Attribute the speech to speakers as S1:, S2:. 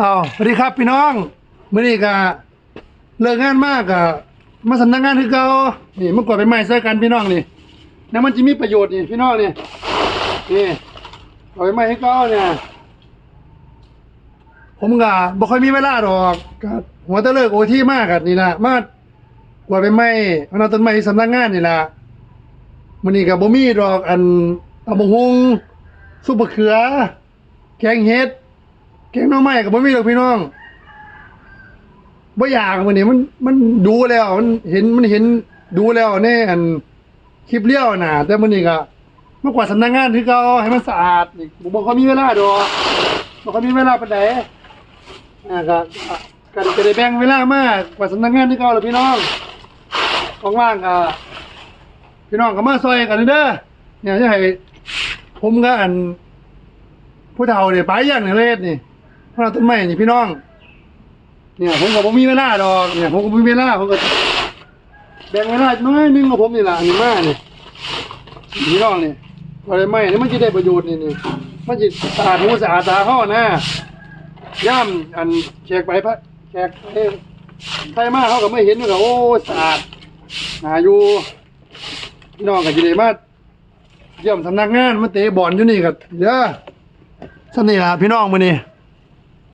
S1: อ้าวสวัสดีครับพี่น้องมื้อนี้ก็เลิกงานมากก็มาสำนักงานคือเก่านี่เมื่อก่อนไปไม้ใส่กันพี่น้องนี่แล้วมันจะมีประโยชน์นี่พี่น้องนี่นี่เอาไปไม้ให้เก่าเนี่ยผมก็บ่ค่อยมีเวลาดอกก็หัวตะเลิกโอที่มากอะนี่ละมากว่าไปไม้เอาต้นไม้สำนักงานนี่ละมื้อนี้ก็บ่มีดอกอันตำบักหุ่งซุปมะเขือ แกงเห็ด กงหน้องไม้กับบ่มีหรอกพี่น้องบ่อยากมื้อนี้มันมันดูแล้วมันเห็นมันเห็นดูแล้วในอันคลิปเลี้ยวน่ะ แต่มื้อนี้ก็มากกว่าสำนักงานคือเก่าให้มันสะอาดนี่บ่บ่ค่อยมีเวลาดอกบ่ค่อยมีเวลาปานใดอ่ก็ก็ก็ได้แบ่งเวลามากกว่าสำนักงานคือเก่าแล้วพี่น้องว่างๆก็พี่น้องก็มาซอยกันเด้อเนี่ยจะให้ผมก็อันผู้เฒ่าเนี่ยไปอย่างเนี่ยเลยนี่ พวกเราต้นไม้นี่พี่น้อง เนี่ยผมก็บ่มีเวลาดอกเนี่ยผมก็บ่มีเวลาผมก็แบ่งเวลาน้อยนึงกับผมนี่ล่ะอันนี้มาเนี่ยพี่น้องนี่อะไรไม้นี่มันจะได้ประโยชน์นี่นี่มันจะสะอาดหูสะอาดตาเฮานะย่ามอันแขกไปพระแขกไปใครมาเขาก็ไม่เห็นก็โอ้สะอาดหาอยู่พี่น้องก็จะได้มาเยี่ยมสำนักงานมาเตะบอลอยู่นี่ก็เด้อสนี่ล่ะพี่น้องมื้อนี้